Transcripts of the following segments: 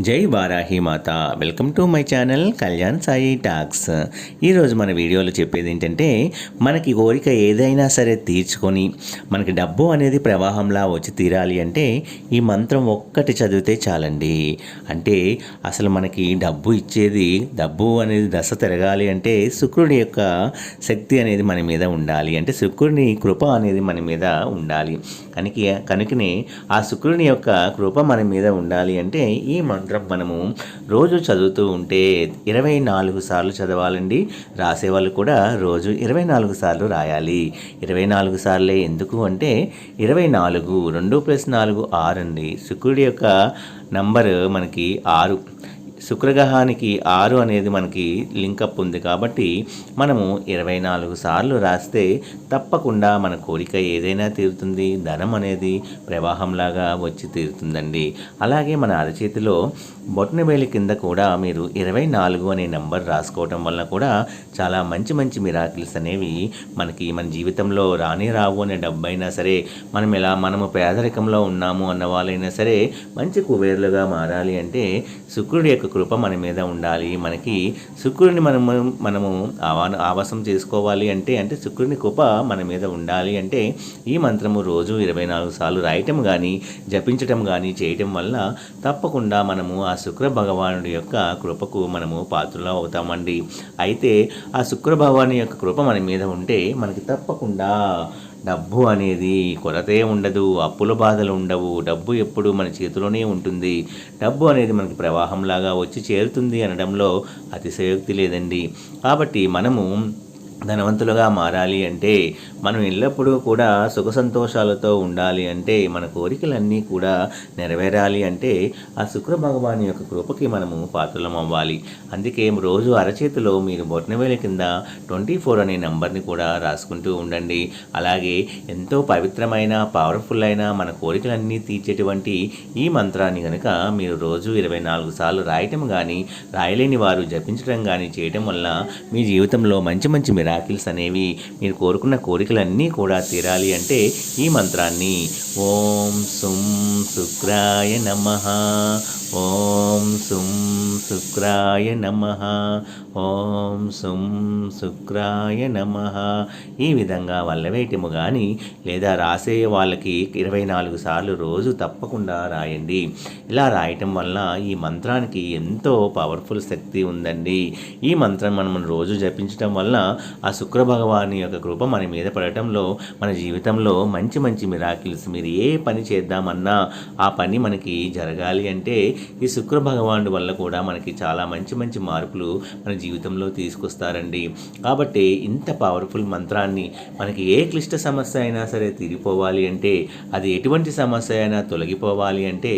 జై వారాహి మాత. Welcome to my channel Kalyan Sai talks ఈరోజు మన వీడియోలో చెప్పేది ఏంటంటే మనకి కోరిక ఏదైనా సరే తీర్చుకొని మనకి డబ్బు అనేది ప్రవాహంలా వచ్చి తీరాలి అంటే ఈ మంత్రం ఒక్కటి చదివితే చాలండి. అంటే అసలు మనకి డబ్బు ఇచ్చేది డబ్బు అనేది దశ తిరగాలి అంటే శుక్రుడి యొక్క శక్తి అనేది మన మీద ఉండాలి. అంటే శుక్రుని కృప అనేది మన మీద ఉండాలి. కనుక కనుకనే ఆ శుక్రుని యొక్క కృప మన మీద ఉండాలి అంటే ఈ మంత్రం మనము రోజు చదువుతూ ఉంటే ఇరవై నాలుగు సార్లు చదవాలండి. రాసేవాళ్ళు కూడా రోజు ఇరవై నాలుగు సార్లు రాయాలి. ఇరవై నాలుగు సార్లే ఎందుకు అంటే ఇరవై నాలుగు రెండు ప్లస్ నాలుగు ఆరు అండి. శుక్రుడి యొక్క నంబరు మనకి ఆరు. శుక్రగ్రహానికి ఆరు అనేది మనకి లింకప్ ఉంది కాబట్టి మనము ఇరవై నాలుగు సార్లు రాస్తే తప్పకుండా మన కోరిక ఏదైనా తీరుతుంది ధనం అనేది ప్రవాహంలాగా వచ్చి తీరుతుందండి. అలాగే మన అరచేతిలో బొట్నవేలి కింద కూడా మీరు ఇరవై నాలుగు అనే నెంబర్ రాసుకోవటం వల్ల కూడా చాలా మంచి మంచి మిరాకిల్స్ అనేవి మనకి మన జీవితంలో రాని రావు అనే డబ్బైనా సరే మనం ఎలా మనము పేదరికంలో ఉన్నాము అన్న వాళ్ళైనా సరే మంచి కుబేర్లుగా మారాలి అంటే శుక్రుడి యొక్క కృప మన మీద ఉండాలి. మనకి శుక్రుడిని మనము మనము ఆవా ఆవాసం చేసుకోవాలి అంటే అంటే శుక్రుని కృప మన మీద ఉండాలి అంటే ఈ మంత్రము రోజు ఇరవై నాలుగు సార్లు రాయటం కానీ జపించటం కానీ చేయటం వల్ల తప్పకుండా మనము ఆ శుక్ర భగవానుడి యొక్క కృపకు మనము పాత్రలో అవుతామండి. అయితే ఆ శుక్ర భగవాని యొక్క కృప మన మీద ఉంటే మనకి తప్పకుండా డబ్బు అనేది కొరతే ఉండదు అప్పుల బాధలు ఉండవు. డబ్బు ఎప్పుడు మన చేతిలోనే ఉంటుంది. డబ్బు అనేది మనకి ప్రవాహంలాగా వచ్చి చేరుతుంది అనడంలో అతిశయోక్తి లేదండి. కాబట్టి మనము ధనవంతులుగా మారాలి అంటే మనం ఎల్లప్పుడూ కూడా సుఖ సంతోషాలతో ఉండాలి అంటే మన కోరికలన్నీ కూడా నెరవేరాలి అంటే ఆ శుక్ర భగవాన్ యొక్క కృపకి మనము పాత్రలం అవ్వాలి. అందుకే రోజు అరచేతిలో మీరు బొట్నవేల కింద ట్వంటీ ఫోర్ అనే నంబర్ని కూడా రాసుకుంటూ ఉండండి. అలాగే ఎంతో పవిత్రమైన పవర్ఫుల్ అయిన మన కోరికలన్నీ తీర్చేటువంటి ఈ మంత్రాన్ని కనుక మీరు రోజు ఇరవై నాలుగు సార్లు రాయటం కానీ రాయలేని వారు జపించడం కానీ చేయటం వల్ల మీ జీవితంలో మంచి మంచి మిరాకిల్స్ అనేవి మీరు కోరుకున్న కోరికలన్నీ కూడా తీరాలి అంటే ఈ మంత్రాన్ని. ఓం సుం శుక్రాయ నమ. ఓం సుం శుక్రాయ నమ. ఓం సుం శుక్రాయ నమ. ఈ విధంగా వల్లవేటిము కానీ లేదా రాసే వాళ్ళకి ఇరవై నాలుగు సార్లు రోజు తప్పకుండా రాయండి. ఇలా రాయటం వల్ల ఈ మంత్రానికి ఎంతో పవర్ఫుల్ శక్తి ఉందండి. ఈ మంత్రం మనం రోజు జపించటం వల్ల ఆ శుక్ర భగవాని యొక్క కృప మన మీద పడటంలో మన జీవితంలో మంచి మంచి మిరాకిల్స్ మీరు ఏ పని చేద్దామన్నా ఆ పని మనకి జరగాలి అంటే ఈ శుక్ర భగవానుడి వల్ల కూడా మనకి చాలా మంచి మంచి మార్పులు మన జీవితంలో తీసుకొస్తారండి. కాబట్టి ఇంత పవర్ఫుల్ మంత్రాన్ని మనకి ఏ క్లిష్ట సమస్య అయినా సరే తీరిపోవాలి అంటే అది ఎటువంటి సమస్య అయినా తొలగిపోవాలి అంటే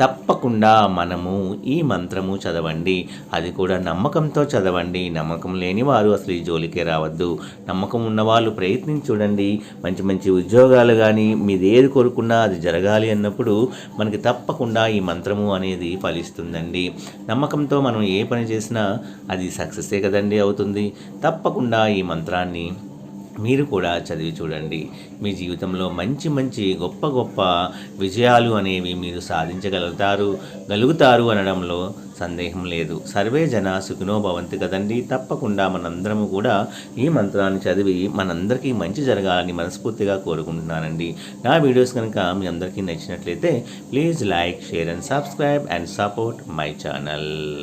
తప్పకుండా మనము ఈ మంత్రము చదవండి. అది కూడా నమ్మకంతో చదవండి. నమ్మకం లేని వారు అసలు ఈ జోలికే రావద్దు. నమ్మకం ఉన్నవాళ్ళు ప్రయత్నించి చూడండి. మంచి మంచి ఉద్యోగాలు కానీ మీది ఏది కోరుకున్నా అది జరగాలి అన్నప్పుడు మనకి తప్పకుండా ఈ మంత్రము అనేది ఫలిస్తుందండి. నమ్మకంతో మనం ఏ పని చేసినా అది సక్సెసే కదండి అవుతుంది. తప్పకుండా ఈ మంత్రాన్ని మీరు కూడా చదివి చూడండి. మీ జీవితంలో మంచి మంచి గొప్ప గొప్ప విజయాలు అనేవి మీరు సాధించగలుగుతారు. గలుగుతారు అనడంలో సందేహం లేదు. సర్వే జన సుఖినో భవంతి కదండి. తప్పకుండా మనందరము కూడా ఈ మంత్రాన్ని చదివి మనందరికీ మంచి జరగాలని మనస్ఫూర్తిగా కోరుకుంటున్నానండి. నా వీడియోస్ కనుక మీ అందరికీ నచ్చినట్లయితే please like share and subscribe and support my channel.